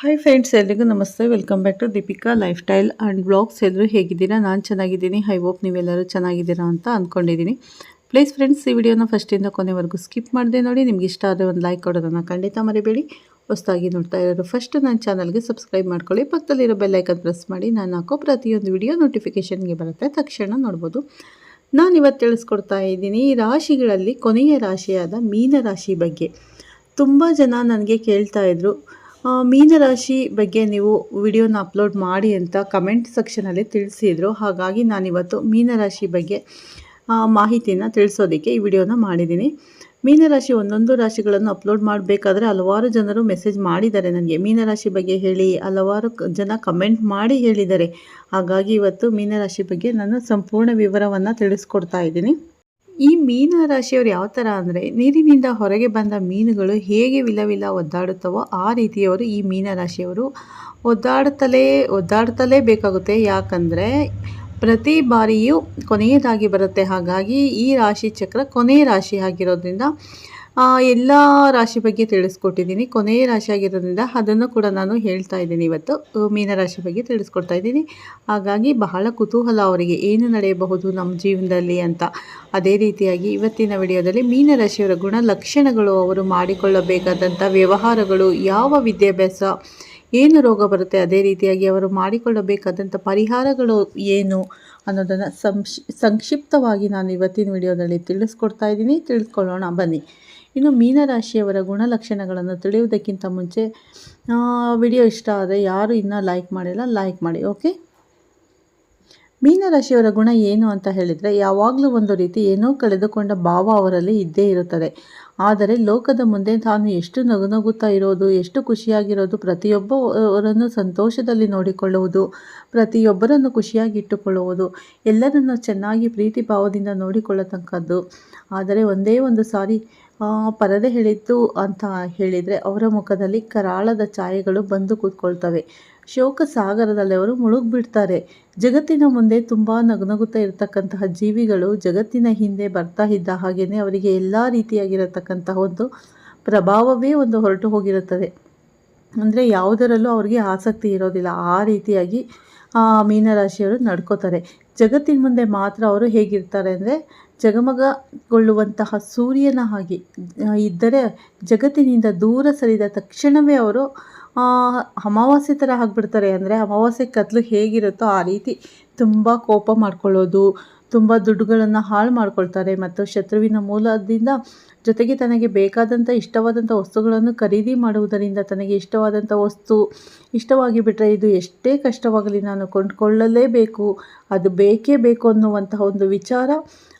Hi friends ಎಲ್ರಿಗೂ ನಮಸ್ತೆ. Welcome back to Deepika lifestyle and blogs ಎಲ್ಲರೂ ಹೇಗಿದ್ದೀರಾ? ನಾನು ಚೆನ್ನಾಗಿದ್ದೀನಿ. ಐ ಹೋಪ್ ನೀವೆಲ್ಲರೂ ಚೆನ್ನಾಗಿದ್ದೀರಾ ಅಂತ ಅಂದ್ಕೊಂಡಿದ್ದೀನಿ ಪ್ಲೀಸ್ ಫ್ರೆಂಡ್ಸ್ ಈ ವಿಡಿಯೋನ ಫಸ್ಟಿಂದ ಕೊನೆವರೆಗೂ ಸ್ಕಿಪ್ ಮಾಡಿದೆ ನೋಡಿ. ನಿಮ್ಗೆ ಇಷ್ಟ ಆದರೆ ಒಂದು ಲೈಕ್ ಕೊಡೋದನ್ನು ಖಂಡಿತ ಮರಿಬೇಡಿ. ಹೊಸದಾಗಿ ನೋಡ್ತಾ ಇರೋರು ಫಸ್ಟ್ ನನ್ನ ಚಾನಲ್ಗೆ ಸಬ್ಸ್ಕ್ರೈಬ್ ಮಾಡ್ಕೊಳ್ಳಿ. ಪಕ್ಕದಲ್ಲಿರೋ ಬೆಲ್ಲೈಕನ್ ಪ್ರೆಸ್ ಮಾಡಿ. ನಾನು ಹಾಕೋ ಪ್ರತಿಯೊಂದು ವಿಡಿಯೋ ನೋಟಿಫಿಕೇಷನ್ಗೆ ಬರುತ್ತೆ. ತಕ್ಷಣ ನೋಡ್ಬೋದು. ನಾನು ಇವತ್ತು ತಿಳಿಸ್ಕೊಡ್ತಾ ಇದ್ದೀನಿ ಈ ರಾಶಿಗಳಲ್ಲಿ ಕೊನೆಯ ರಾಶಿಯಾದ ಮೀನ ರಾಶಿ ಬಗ್ಗೆ. ತುಂಬ ಜನ ನನಗೆ ಕೇಳ್ತಾ ಆ, ಮೀನರಾಶಿ ಬಗ್ಗೆ ನೀವು ವಿಡಿಯೋನ ಅಪ್ಲೋಡ್ ಮಾಡಿ ಅಂತ ಕಮೆಂಟ್ ಸೆಕ್ಷನಲ್ಲಿ ತಿಳಿಸಿದರು. ಹಾಗಾಗಿ ನಾನಿವತ್ತು ಮೀನರಾಶಿ ಬಗ್ಗೆ ಮಾಹಿತಿನ ತಿಳಿಸೋದಕ್ಕೆ ಈ ವಿಡಿಯೋನ ಮಾಡಿದ್ದೀನಿ. ಮೀನರಾಶಿ ಒಂದೊಂದು ರಾಶಿಗಳನ್ನು ಅಪ್ಲೋಡ್ ಮಾಡಬೇಕಾದ್ರೆ ಹಲವಾರು ಜನರು ಮೆಸೇಜ್ ಮಾಡಿದ್ದಾರೆ ನನಗೆ. ಮೀನರಾಶಿ ಬಗ್ಗೆ ಹೇಳಿ, ಹಲವಾರು ಜನ ಕಮೆಂಟ್ ಮಾಡಿ ಹೇಳಿದ್ದಾರೆ. ಹಾಗಾಗಿ ಇವತ್ತು ಮೀನರಾಶಿ ಬಗ್ಗೆ ನಾನು ಸಂಪೂರ್ಣ ವಿವರವನ್ನು ತಿಳಿಸ್ಕೊಡ್ತಾ ಇದ್ದೀನಿ. ಈ ಮೀನ ರಾಶಿಯವರು ಯಾವ ಥರ ಅಂದರೆ ನೀರಿನಿಂದ ಹೊರಗೆ ಬಂದ ಮೀನುಗಳು ಹೇಗೆ ವಿಲ ವಿಲ ಒದ್ದಾಡುತ್ತವೋ ಆ ರೀತಿಯವರು ಈ ಮೀನ ರಾಶಿಯವರು ಒದ್ದಾಡುತ್ತಲೇ ಒದ್ದಾಡ್ತಲೇ ಬೇಕಾಗುತ್ತೆ. ಯಾಕಂದರೆ ಪ್ರತಿ ಬಾರಿಯೂ ಕೊನೆಯದಾಗಿ ಬರುತ್ತೆ. ಹಾಗಾಗಿ ಈ ರಾಶಿ ಚಕ್ರ ಕೊನೆಯ ರಾಶಿ ಆಗಿರೋದ್ರಿಂದ ಎಲ್ಲ ರಾಶಿ ಬಗ್ಗೆ ತಿಳಿಸ್ಕೊಟ್ಟಿದ್ದೀನಿ. ಕೊನೆಯ ರಾಶಿ ಆಗಿರೋದ್ರಿಂದ ಅದನ್ನು ಕೂಡ ನಾನು ಹೇಳ್ತಾ ಇದ್ದೀನಿ ಇವತ್ತು. ಮೀನ ಮೀನರಾಶಿ ಬಗ್ಗೆ ತಿಳಿಸ್ಕೊಡ್ತಾ ಇದ್ದೀನಿ. ಹಾಗಾಗಿ ಬಹಳ ಕುತೂಹಲ ಅವರಿಗೆ. ಏನು ನಡೆಯಬಹುದು ನಮ್ಮ ಜೀವನದಲ್ಲಿ ಅಂತ. ಅದೇ ರೀತಿಯಾಗಿ ಇವತ್ತಿನ ವಿಡಿಯೋದಲ್ಲಿ ಮೀನರಾಶಿಯವರ ಗುಣಲಕ್ಷಣಗಳು, ಅವರು ಮಾಡಿಕೊಳ್ಳಬೇಕಾದಂಥ ವ್ಯವಹಾರಗಳು, ಯಾವ ವಿದ್ಯಾಭ್ಯಾಸ, ಏನು ರೋಗ ಬರುತ್ತೆ, ಅದೇ ರೀತಿಯಾಗಿ ಅವರು ಮಾಡಿಕೊಳ್ಳಬೇಕಾದಂಥ ಪರಿಹಾರಗಳು ಏನು ಅನ್ನೋದನ್ನು ಸಂಕ್ಷ್ ಸಂಕ್ಷಿಪ್ತವಾಗಿ ನಾನು ಇವತ್ತಿನ ವಿಡಿಯೋದಲ್ಲಿ ತಿಳಿಸ್ಕೊಡ್ತಾ ಇದ್ದೀನಿ. ತಿಳಿಸ್ಕೊಳ್ಳೋಣ. ಬನ್ನಿ. ಇನ್ನು ಮೀನರಾಶಿಯವರ ಗುಣಲಕ್ಷಣಗಳನ್ನು ತಿಳಿಯುವುದಕ್ಕಿಂತ ಮುಂಚೆ ವಿಡಿಯೋ ಇಷ್ಟ ಆದರೆ ಯಾರು ಇನ್ನೂ ಲೈಕ್ ಮಾಡಿಲ್ಲ ಲೈಕ್ ಮಾಡಿ ಓಕೆ ಮೀನರಾಶಿಯವರ ಗುಣ ಏನು ಅಂತ ಹೇಳಿದರೆ, ಯಾವಾಗಲೂ ಒಂದು ರೀತಿ ಏನೋ ಕಳೆದುಕೊಂಡ ಭಾವ ಅವರಲ್ಲಿ ಇದ್ದೇ ಇರುತ್ತದೆ. ಆದರೆ ಲೋಕದ ಮುಂದೆ ತಾನು ಎಷ್ಟು ನಗುನಗುತ್ತಾ ಇರೋದು, ಎಷ್ಟು ಖುಷಿಯಾಗಿರೋದು ಪ್ರತಿಯೊಬ್ಬ ಅವರನ್ನು ಸಂತೋಷದಲ್ಲಿ ನೋಡಿಕೊಳ್ಳುವುದು, ಪ್ರತಿಯೊಬ್ಬರನ್ನು ಖುಷಿಯಾಗಿ ಇಟ್ಟುಕೊಳ್ಳುವುದು, ಎಲ್ಲರನ್ನು ಚೆನ್ನಾಗಿ ಪ್ರೀತಿ ಭಾವದಿಂದ ನೋಡಿಕೊಳ್ಳತಕ್ಕದ್ದು. ಆದರೆ ಒಂದೇ ಒಂದು ಸಾರಿ ಪರದೆ ಹೇಳಿದ್ದು ಅಂತ ಹೇಳಿದರೆ ಅವರ ಮುಖದಲ್ಲಿ ಕರಾಳದ ಛಾಯೆಗಳು ಬಂದು ಕೂತ್ಕೊಳ್ತವೆ. ಶೋಕ ಸಾಗರದಲ್ಲಿ ಅವರು ಮುಳುಗ್ಬಿಡ್ತಾರೆ. ಜಗತ್ತಿನ ಮುಂದೆ ತುಂಬ ನಗುನಗುತ್ತಾ ಇರತಕ್ಕಂತಹ ಜೀವಿಗಳು ಜಗತ್ತಿನ ಹಿಂದೆ ಬರ್ತಾ ಇದ್ದ ಹಾಗೆಯೇ ಅವರಿಗೆ ಎಲ್ಲ ರೀತಿಯಾಗಿರತಕ್ಕಂತಹ ಒಂದು ಪ್ರಭಾವವೇ ಒಂದು ಹೊರಟು ಹೋಗಿರುತ್ತದೆ. ಅಂದರೆ ಯಾವುದರಲ್ಲೂ ಅವ್ರಿಗೆ ಆಸಕ್ತಿ ಇರೋದಿಲ್ಲ. ಆ ರೀತಿಯಾಗಿ ಆ ಮೀನರಾಶಿಯವರು ನಡ್ಕೋತಾರೆ. ಜಗತ್ತಿನ ಮುಂದೆ ಮಾತ್ರ ಅವರು ಹೇಗಿರ್ತಾರೆ ಅಂದರೆ ಜಗಮಗಗೊಳ್ಳುವಂತಹ ಸೂರ್ಯನ ಹಾಗೆ ಇದ್ದರೆ ಜಗತ್ತಿನಿಂದ ದೂರ ಸರಿದ ತಕ್ಷಣವೇ ಅವರು ಅಮಾವಾಸ್ಯೆ ಥರ ಆಗಿಬಿಡ್ತಾರೆ. ಅಂದರೆ ಅಮಾವಾಸ್ಯೆ ಕತ್ಲು ಹೇಗಿರುತ್ತೋ ಆ ರೀತಿ ತುಂಬ ಕೋಪ ಮಾಡ್ಕೊಳ್ಳೋದು ತುಂಬ ದುಡ್ಡುಗಳನ್ನು ಹಾಳು ಮಾಡ್ಕೊಳ್ತಾರೆ ಮತ್ತು ಶತ್ರುವಿನ ಮೂಲದಿಂದ ಜೊತೆಗೆ ತನಗೆ ಬೇಕಾದಂಥ ಇಷ್ಟವಾದಂಥ ವಸ್ತುಗಳನ್ನು ಖರೀದಿ ಮಾಡುವುದರಿಂದ ತನಗೆ ಇಷ್ಟವಾದಂಥ ವಸ್ತು ಇಷ್ಟವಾಗಿ ಬಿಟ್ಟರೆ ಇದು ಎಷ್ಟೇ ಕಷ್ಟವಾಗಲಿ ನಾನು ಕೊಂಡುಕೊಳ್ಳಲೇಬೇಕು. ಅದು ಬೇಕೇ ಬೇಕು ಅನ್ನುವಂತಹ ಒಂದು ವಿಚಾರ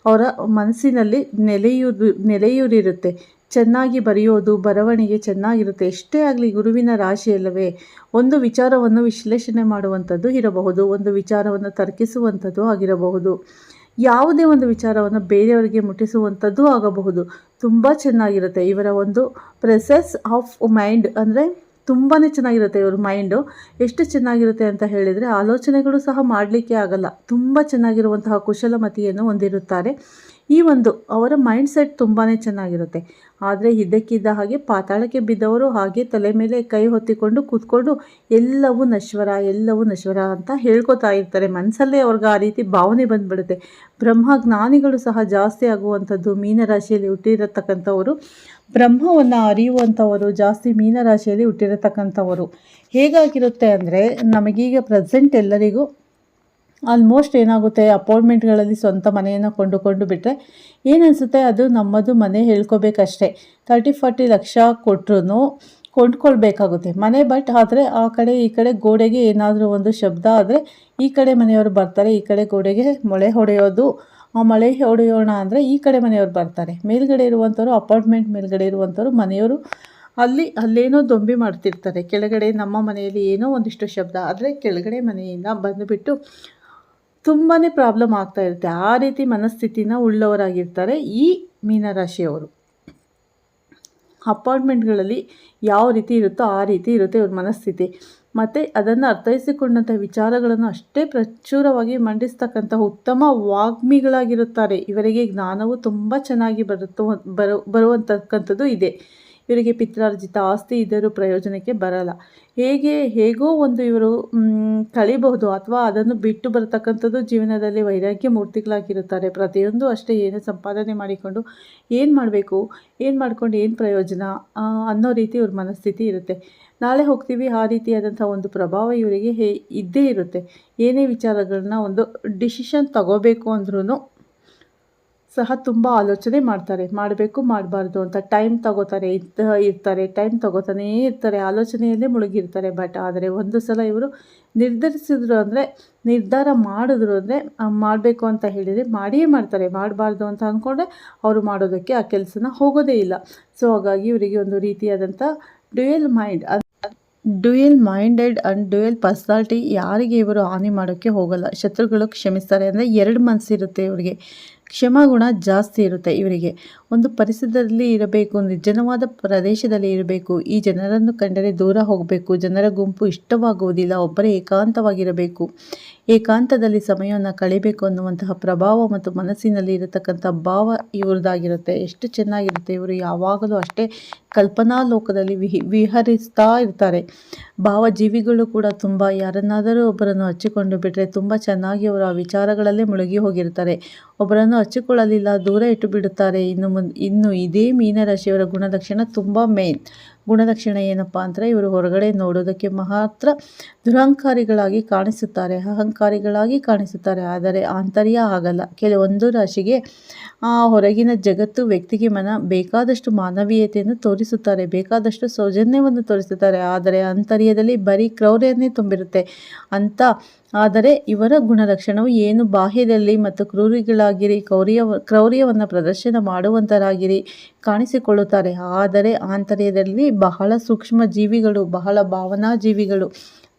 ಅವರ ಮನಸ್ಸಿನಲ್ಲಿ ನೆಲೆಯೂರು, ನೆಲೆಯೂರಿರುತ್ತೆ. ಚೆನ್ನಾಗಿ ಬರೆಯೋದು, ಬರವಣಿಗೆ ಚೆನ್ನಾಗಿರುತ್ತೆ. ಎಷ್ಟೇ ಆಗಲಿ ಗುರುವಿನ ರಾಶಿಯಲ್ಲವೇ ಒಂದು ವಿಚಾರವನ್ನು ವಿಶ್ಲೇಷಣೆ ಮಾಡುವಂಥದ್ದು ಇರಬಹುದು, ಒಂದು ವಿಚಾರವನ್ನು ತರ್ಕಿಸುವಂಥದ್ದು ಆಗಿರಬಹುದು. ಯಾವುದೇ ಒಂದು ವಿಚಾರವನ್ನು ಬೇರೆಯವರಿಗೆ ಮುಟ್ಟಿಸುವಂಥದ್ದು ಆಗಬಹುದು. ತುಂಬ ಚೆನ್ನಾಗಿರುತ್ತೆ. ಇವರ ಒಂದು ಪ್ರೆಸೆಸ್ ಆಫ್ ಮೈಂಡ್ ಅಂದರೆ ತುಂಬಾ ಚೆನ್ನಾಗಿರುತ್ತೆ ಇವ್ರ ಮೈಂಡು ಎಷ್ಟು ಚೆನ್ನಾಗಿರುತ್ತೆ ಅಂತ ಹೇಳಿದರೆ ಆಲೋಚನೆಗಳು ಸಹ ಮಾಡಲಿಕ್ಕೆ ಆಗಲ್ಲ. ತುಂಬ ಚೆನ್ನಾಗಿರುವಂತಹ ಕುಶಲಮತಿಯನ್ನು ಹೊಂದಿರುತ್ತಾರೆ. ಈ ಒಂದು ಅವರ ಮೈಂಡ್ ಸೆಟ್ ತುಂಬಾ ಚೆನ್ನಾಗಿರುತ್ತೆ. ಆದರೆ ಇದ್ದಕ್ಕಿದ್ದ ಹಾಗೆ ಪಾತಾಳಕ್ಕೆ ಬಿದ್ದವರು ಹಾಗೆ ತಲೆ ಮೇಲೆ ಕೈ ಹೊತ್ತಿಕೊಂಡು ಕೂತ್ಕೊಂಡು ಎಲ್ಲವೂ ನಶ್ವರ ಎಲ್ಲವೂ ನಶ್ವರ ಅಂತ ಹೇಳ್ಕೊತಾ ಇರ್ತಾರೆ. ಮನಸ್ಸಲ್ಲೇ ಅವ್ರಿಗೆ ಆ ರೀತಿ ಭಾವನೆ ಬಂದ್ಬಿಡುತ್ತೆ. ಬ್ರಹ್ಮ ಜ್ಞಾನಿಗಳು ಸಹ ಜಾಸ್ತಿ ಆಗುವಂಥದ್ದು ಮೀನರಾಶಿಯಲ್ಲಿ ಹುಟ್ಟಿರತಕ್ಕಂಥವರು. ಬ್ರಹ್ಮವನ್ನು ಅರಿಯುವಂಥವರು ಜಾಸ್ತಿ ಮೀನರಾಶಿಯಲ್ಲಿ ಹುಟ್ಟಿರತಕ್ಕಂಥವರು. ಹೇಗಾಗಿರುತ್ತೆ ಅಂದರೆ ನಮಗೀಗ ಪ್ರೆಸೆಂಟ್ ಎಲ್ಲರಿಗೂ ಆಲ್ಮೋಸ್ಟ್ ಏನಾಗುತ್ತೆ ಅಪಾರ್ಟ್ಮೆಂಟ್ಗಳಲ್ಲಿ ಸ್ವಂತ ಮನೆಯನ್ನು ಕೊಂಡುಕೊಂಡು ಬಿಟ್ಟರೆ ಏನನ್ಸುತ್ತೆ? ಅದು ನಮ್ಮದು ಮನೆ ಹೇಳ್ಕೊಬೇಕಷ್ಟೇ. ತರ್ಟಿ ಫಾರ್ಟಿ ಲಕ್ಷ ಕೊಟ್ಟರು ಕೊಂಡ್ಕೊಳ್ಬೇಕಾಗುತ್ತೆ ಮನೆ. ಬಟ್ ಆದರೆ ಆ ಕಡೆ ಈ ಕಡೆ ಗೋಡೆಗೆ ಏನಾದರೂ ಒಂದು ಶಬ್ದ ಆದರೆ ಈ ಕಡೆ ಮನೆಯವರು ಬರ್ತಾರೆ, ಈ ಕಡೆ ಗೋಡೆಗೆ ಮೊಳೆ ಹೊಡೆಯೋದು, ಆ ಮಳೆ ಹೊಡೆಯೋಣ ಅಂದರೆ ಈ ಕಡೆ ಮನೆಯವರು ಬರ್ತಾರೆ. ಮೇಲ್ಗಡೆ ಇರುವಂಥವ್ರು, ಅಪಾರ್ಟ್ಮೆಂಟ್ ಮೇಲ್ಗಡೆ ಇರುವಂಥವ್ರು ಮನೆಯವರು ಅಲ್ಲಿ ಅಲ್ಲೇನೋ ದೊಂಬಿ ಮಾಡ್ತಿರ್ತಾರೆ. ಕೆಳಗಡೆ ನಮ್ಮ ಮನೆಯಲ್ಲಿ ಏನೋ ಒಂದಿಷ್ಟು ಶಬ್ದ ಆದರೆ ಕೆಳಗಡೆ ಮನೆಯಿಂದ ಬಂದುಬಿಟ್ಟು ತುಂಬಾ ಪ್ರಾಬ್ಲಮ್ ಆಗ್ತಾ ಇರುತ್ತೆ. ಆ ರೀತಿ ಮನಸ್ಥಿತಿನ ಉಳ್ಳವರಾಗಿರ್ತಾರೆ ಈ ಮೀನರಾಶಿಯವರು. ಅಪಾರ್ಟ್ಮೆಂಟ್ಗಳಲ್ಲಿ ಯಾವ ರೀತಿ ಇರುತ್ತೋ ಆ ರೀತಿ ಇರುತ್ತೆ ಇವ್ರ ಮನಸ್ಥಿತಿ. ಮತ್ತು ಅದನ್ನು ಅರ್ಥೈಸಿಕೊಂಡಂಥ ವಿಚಾರಗಳನ್ನು ಅಷ್ಟೇ ಪ್ರಚುರವಾಗಿ ಮಂಡಿಸ್ತಕ್ಕಂಥ ಉತ್ತಮ ವಾಗ್ಮಿಗಳಾಗಿರುತ್ತಾರೆ. ಇವರಿಗೆ ಜ್ಞಾನವು ತುಂಬ ಚೆನ್ನಾಗಿ ಬರುತ್ತೋ, ಬರು, ಬರುವಂತಕ್ಕಂಥದ್ದು ಇದೆ. ಇವರಿಗೆ ಪಿತ್ರಾರ್ಜಿತ ಆಸ್ತಿ ಇದ್ದರೂ ಪ್ರಯೋಜನಕ್ಕೆ ಬರಲ್ಲ. ಹೇಗೆ, ಹೇಗೋ ಒಂದು ಇವರು ಕಳಿಬಹುದು ಅಥವಾ ಅದನ್ನು ಬಿಟ್ಟು ಬರತಕ್ಕಂಥದ್ದು ಜೀವನದಲ್ಲಿ ವೈರಾಗ್ಯ ಮೂರ್ತಿಗಳಾಗಿರುತ್ತಾರೆ. ಪ್ರತಿಯೊಂದು ಅಷ್ಟೇ ಏನು ಸಂಪಾದನೆ ಮಾಡಿಕೊಂಡು ಏನು ಮಾಡಬೇಕು, ಏನು ಮಾಡ್ಕೊಂಡು ಏನು ಪ್ರಯೋಜನ ಅನ್ನೋ ರೀತಿ ಇವ್ರ ಮನಸ್ಥಿತಿ ಇರುತ್ತೆ. ನಾಳೆ ಹೋಗ್ತೀವಿ, ಆ ರೀತಿಯಾದಂಥ ಒಂದು ಪ್ರಭಾವ ಇವರಿಗೆ ಹೇ, ಇದ್ದೇ ಇರುತ್ತೆ. ಏನೇ ವಿಚಾರಗಳನ್ನ ಒಂದು ಡಿಸಿಷನ್ ತಗೋಬೇಕು ಅಂದ್ರೂ ಸಹ ತುಂಬ ಆಲೋಚನೆ ಮಾಡ್ತಾರೆ. ಮಾಡಬೇಕು, ಮಾಡಬಾರ್ದು ಅಂತ ಟೈಮ್ ತಗೋತಾರೆ, ಇದ್ದ, ಇರ್ತಾರೆ ಟೈಮ್ ತಗೋತಾನೇ ಇರ್ತಾರೆ, ಆಲೋಚನೆಯಲ್ಲೇ ಮುಳುಗಿರ್ತಾರೆ. ಬಟ್ ಆದರೆ ಒಂದು ಸಲ ಇವರು ನಿರ್ಧರಿಸಿದ್ರು ಅಂದರೆ, ನಿರ್ಧಾರ ಮಾಡಿದ್ರು ಅಂದರೆ ಮಾಡಬೇಕು ಅಂತ ಹೇಳಿದರೆ ಮಾಡಿಯೇ ಮಾಡ್ತಾರೆ. ಮಾಡಬಾರ್ದು ಅಂತ ಅಂದ್ಕೊಂಡ್ರೆ ಅವರು ಮಾಡೋದಕ್ಕೆ ಆ ಕೆಲಸನ ಹೋಗೋದೇ ಇಲ್ಲ. ಸೊ ಹಾಗಾಗಿ ಇವರಿಗೆ ಒಂದು ರೀತಿಯಾದಂಥ dual mind dual minded and dual personality ಯಾರಿಗೆ ಇವರು ಹಾನಿ ಮಾಡೋಕ್ಕೆ ಹೋಗಲ್ಲ. ಶತ್ರುಗಳು ಕ್ಷಮಿಸ್ತಾರೆ ಅಂದರೆ ಎರಡು ಮನಸ್ಸಿರುತ್ತೆ ಇವರಿಗೆ. ಕ್ಷಮಾಗುಣ ಜಾಸ್ತಿ ಇರುತ್ತೆ ಇವರಿಗೆ. ಒಂದು ಪರಿಸರದಲ್ಲಿ ಇರಬೇಕು ನಿರ್ಜನವಾದ ಪ್ರದೇಶದಲ್ಲಿ ಇರಬೇಕು, ಈ ಜನರನ್ನು ಕಂಡರೆ ದೂರ ಹೋಗಬೇಕು, ಜನರ ಗುಂಪು ಇಷ್ಟವಾಗುವುದಿಲ್ಲ, ಒಬ್ಬರೇ ಏಕಾಂತವಾಗಿರಬೇಕು. ಏಕಾಂತದಲ್ಲಿ ಸಮಯವನ್ನು ಕಳಿಬೇಕು ಅನ್ನುವಂತಹ ಪ್ರಭಾವ ಮತ್ತು ಮನಸ್ಸಿನಲ್ಲಿ ಇರತಕ್ಕಂಥ ಭಾವ ಇವ್ರದ್ದಾಗಿರುತ್ತೆ. ಎಷ್ಟು ಚೆನ್ನಾಗಿರುತ್ತೆ ಇವರು ಯಾವಾಗಲೂ ಅಷ್ಟೇ ಕಲ್ಪನಾ ಲೋಕದಲ್ಲಿ ವಿಹಿ, ವಿಹರಿಸ್ತಾ ಇರ್ತಾರೆ. ಭಾವಜೀವಿಗಳು ಕೂಡ ತುಂಬ ಯಾರನ್ನಾದರೂ ಒಬ್ಬರನ್ನು ಹಚ್ಚಿಕೊಂಡು ಬಿಟ್ಟರೆ ತುಂಬ ಚೆನ್ನಾಗಿ ಅವರು ಆ ವಿಚಾರಗಳಲ್ಲೇ ಮುಳುಗಿ ಹೋಗಿರ್ತಾರೆ. ಒಬ್ಬರನ್ನು ಹಚ್ಚಿಕೊಳ್ಳಲಿಲ್ಲ, ದೂರ ಇಟ್ಟು ಬಿಡುತ್ತಾರೆ ಇನ್ನು ಮುಂದೆ ಇನ್ನು ಇದೇ ಮೀನರಾಶಿಯವರ ಗುಣಲಕ್ಷಣ ತುಂಬ ಮೇನ್ ಗುಣಲಕ್ಷಣ ಏನಪ್ಪ ಅಂದರೆ ಇವರು ಹೊರಗಡೆ ನೋಡೋದಕ್ಕೆ ಮಾತ್ರ ದುರಹಂಕಾರಿಗಳಾಗಿ ಕಾಣಿಸುತ್ತಾರೆ, ಅಹಂಕಾರಿಗಳಾಗಿ ಕಾಣಿಸುತ್ತಾರೆ. ಆದರೆ ಆಂತರ್ಯ ಆಗಲ್ಲ. ಕೆಲವೊಂದು ರಾಶಿಗೆ ಆ ಹೊರಗಿನ ಜಗತ್ತು ವ್ಯಕ್ತಿಗೆ ಮನ ಬೇಕಾದಷ್ಟು ಮಾನವೀಯತೆಯನ್ನು ತೋರಿಸುತ್ತಾರೆ, ಬೇಕಾದಷ್ಟು ಸೌಜನ್ಯವನ್ನು ತೋರಿಸುತ್ತಾರೆ. ಆದರೆ ಆಂತರ್ಯದಲ್ಲಿ ಬರೀ ಕ್ರೌರ್ಯನೇ ತುಂಬಿರುತ್ತೆ. ಅಂತ ಆದರೆ ಇವರ ಗುಣಲಕ್ಷಣವು ಏನು? ಬಾಹ್ಯದಲ್ಲಿ ಮತ್ತು ಕ್ರೂರಿಗಳಾಗಿರಿ, ಕ್ರೌರ್ಯ, ಕ್ರೌರ್ಯವನ್ನು ಪ್ರದರ್ಶನ ಮಾಡುವಂತರಾಗಿರಿ ಕಾಣಿಸಿಕೊಳ್ಳುತ್ತಾರೆ. ಆದರೆ ಆಂತರ್ಯದಲ್ಲಿ ಬಹಳ ಸೂಕ್ಷ್ಮ ಜೀವಿಗಳು ಬಹಳ ಭಾವನಾ ಜೀವಿಗಳು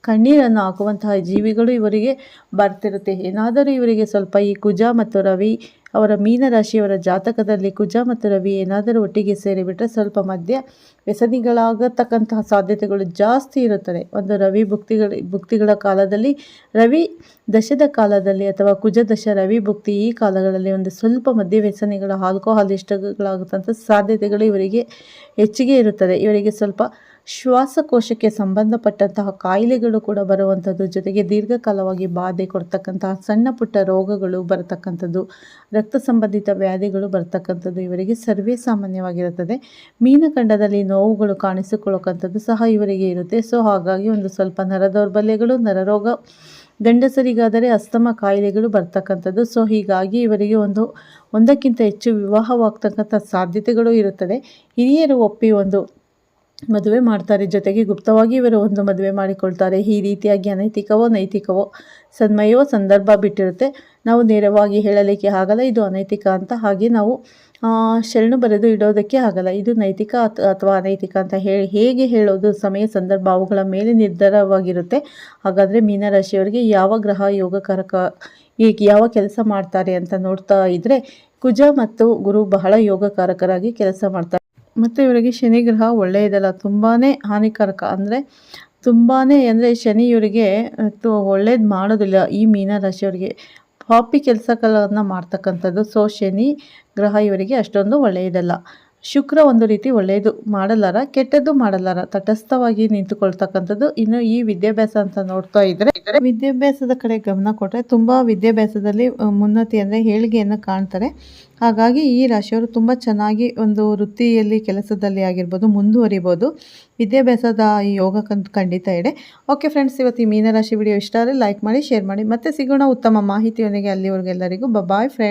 ಕಣ್ಣೀರನ್ನು ಹಾಕುವಂತಹ ಜೀವಿಗಳು ಇವರಿಗೆ ಬರ್ತಿರುತ್ತೆ. ಏನಾದರೂ ಇವರಿಗೆ ಸ್ವಲ್ಪ ಈ ಕುಜ ಮತ್ತು ರವಿ ಅವರ ಮೀನರಾಶಿಯವರ ಜಾತಕದಲ್ಲಿ ಕುಜ ಮತ್ತು ರವಿ ಏನಾದರೂ ಒಟ್ಟಿಗೆ ಸೇರಿಬಿಟ್ರೆ ಸ್ವಲ್ಪ ಮಧ್ಯೆ ವ್ಯಸನಿಗಳಾಗತಕ್ಕಂತಹ ಸಾಧ್ಯತೆಗಳು ಜಾಸ್ತಿ ಇರುತ್ತದೆ. ಒಂದು ರವಿ ಭುಕ್ತಿಗಳ ಭುಕ್ತಿಗಳ ಕಾಲದಲ್ಲಿ, ರವಿ ದಶದ ಕಾಲದಲ್ಲಿ ಅಥವಾ ಕುಜ ದಶ ರವಿ ಭುಕ್ತಿ ಈ ಕಾಲಗಳಲ್ಲಿ ಒಂದು ಸ್ವಲ್ಪ ಮಧ್ಯ ವ್ಯಸನಿಗಳ ಆಲ್ಕೋಹಾಲ್ ಇಷ್ಟಗಳಾಗುತ್ತಂಥ ಸಾಧ್ಯತೆಗಳು ಇವರಿಗೆ ಹೆಚ್ಚಿಗೆ ಇರುತ್ತದೆ. ಇವರಿಗೆ ಸ್ವಲ್ಪ ಶ್ವಾಸಕೋಶಕ್ಕೆ ಸಂಬಂಧಪಟ್ಟಂತಹ ಕಾಯಿಲೆಗಳು ಕೂಡ ಬರುವಂಥದ್ದು ಜೊತೆಗೆ ದೀರ್ಘಕಾಲವಾಗಿ ಬಾಧೆ ಕೊಡ್ತಕ್ಕಂತಹ ಸಣ್ಣ ಪುಟ್ಟ ರೋಗಗಳು ಬರತಕ್ಕಂಥದ್ದು, ರಕ್ತ ಸಂಬಂಧಿತ ವ್ಯಾಧಿಗಳು ಬರ್ತಕ್ಕಂಥದ್ದು ಇವರಿಗೆ ಸರ್ವೇ ಸಾಮಾನ್ಯವಾಗಿರುತ್ತದೆ. ಮೀನಖಂಡದಲ್ಲಿ ನೋವುಗಳು ಕಾಣಿಸಿಕೊಳ್ಳೋಕ್ಕಂಥದ್ದು ಸಹ ಇವರಿಗೆ ಇರುತ್ತೆ. ಸೊ, ಹಾಗಾಗಿ ಒಂದು ಸ್ವಲ್ಪ ನರ ದೌರ್ಬಲ್ಯಗಳು ನರರೋಗ ಗಂಡಸರಿಗಾದರೆ ಅಸ್ತಮ ಕಾಯಿಲೆಗಳು ಬರ್ತಕ್ಕಂಥದ್ದು. ಸೊ, ಹೀಗಾಗಿ ಇವರಿಗೆ ಒಂದು, ಒಂದಕ್ಕಿಂತ ಹೆಚ್ಚು ವಿವಾಹವಾಗ್ತಕ್ಕಂಥ ಸಾಧ್ಯತೆಗಳು ಇರುತ್ತದೆ. ಹಿರಿಯರು ಒಪ್ಪಿ ಒಂದು ಮದುವೆ ಮಾಡ್ತಾರೆ. ಜೊತೆಗೆ ಗುಪ್ತವಾಗಿ ಇವರು ಒಂದು ಮದುವೆ ಮಾಡಿಕೊಳ್ತಾರೆ. ಈ ರೀತಿಯಾಗಿ ಅನೈತಿಕವೋ, ನೈತಿಕವೋ ಸನ್ಮಯವೋ ಸಂದರ್ಭ ಬಿಟ್ಟಿರುತ್ತೆ. ನಾವು ನೇರವಾಗಿ ಹೇಳಲಿಕ್ಕೆ ಆಗಲ್ಲ. ಇದು ಅನೈತಿಕ ಅಂತ. ಹಾಗೆ ನಾವು ಶರಣು ಬರೆದು ಇಡೋದಕ್ಕೆ ಆಗಲ್ಲ. ಇದು ನೈತಿಕ ಅಥ- ಅಥವಾ ಅನೈತಿಕ ಅಂತ ಹೇಳಿ ಹೇಗೆ ಹೇಳೋದು ಸಮಯ, ಸಂದರ್ಭ ಅವುಗಳ ಮೇಲೆ ನಿರ್ಧಾರವಾಗಿರುತ್ತೆ. ಹಾಗಾದರೆ ಮೀನರಾಶಿಯವರಿಗೆ ಯಾವ ಗ್ರಹ ಯೋಗಕಾರಕ ಈಗ ಯಾವ ಕೆಲಸ ಮಾಡ್ತಾರೆ ಅಂತ ನೋಡ್ತಾ ಇದ್ದರೆ ಕುಜ ಮತ್ತು ಗುರು ಬಹಳ ಯೋಗಕಾರಕರಾಗಿ ಕೆಲಸ ಮಾಡ್ತಾರೆ. ಮತ್ತು ಇವರಿಗೆ ಶನಿ ಗ್ರಹ ಒಳ್ಳೆಯದಲ್ಲ ತುಂಬಾ ಹಾನಿಕಾರಕ. ಅಂದರೆ ತುಂಬಾ ಅಂದರೆ ಶನಿ ಇವರಿಗೆ ಒಳ್ಳೇದು ಮಾಡೋದಿಲ್ಲ ಈ ಮೀನರಾಶಿಯವರಿಗೆ ಪಾಪಿ ಕೆಲಸಗಳನ್ನು ಮಾಡ್ತಕ್ಕಂಥದ್ದು. ಸೊ ಶನಿ ಗ್ರಹ ಇವರಿಗೆ ಅಷ್ಟೊಂದು ಒಳ್ಳೆಯದಲ್ಲ. ಶುಕ್ರ ಒಂದು ರೀತಿ ಒಳ್ಳೆಯದು ಮಾಡಲಾರ, ಕೆಟ್ಟದ್ದು ಮಾಡಲಾರ, ತಟಸ್ಥವಾಗಿ ನಿಂತುಕೊಳ್ತಕ್ಕಂಥದ್ದು. ಇನ್ನು ಈ ವಿದ್ಯಾಭ್ಯಾಸ ಅಂತ ನೋಡ್ತಾ ಇದ್ರೆ, ವಿದ್ಯಾಭ್ಯಾಸದ ಕಡೆ ಗಮನ ಕೊಟ್ಟರೆ ತುಂಬ ವಿದ್ಯಾಭ್ಯಾಸದಲ್ಲಿ ಮುನ್ನತಿ ಅಂದರೆ ಏಳಿಗೆಯನ್ನು ಕಾಣ್ತಾರೆ. ಹಾಗಾಗಿ ಈ ರಾಶಿಯವರು ತುಂಬ ಚೆನ್ನಾಗಿ ಒಂದು ವೃತ್ತಿಯಲ್ಲಿ, ಕೆಲಸದಲ್ಲಿ ಆಗಿರ್ಬೋದು, ಮುಂದುವರಿಬೋದು. ವಿದ್ಯಾಭ್ಯಾಸದ ಈ ಯೋಗ ಖಂಡಿತ ಇದೆ. ಓಕೆ ಫ್ರೆಂಡ್ಸ್ ಇವತ್ತು ಈ ಮೀನರಾಶಿ ವಿಡಿಯೋ ಇಷ್ಟ ಆದರೆ ಲೈಕ್ ಮಾಡಿ ಶೇರ್ ಮಾಡಿ. ಮತ್ತೆ ಸಿಗೋಣ ಉತ್ತಮ ಮಾಹಿತಿಯೊಂದಿಗೆ ಅಲ್ಲಿವರೆಗೆಲ್ಲರಿಗೂ ಬಾಯ್ ಫ್ರೆಂಡ್ಸ್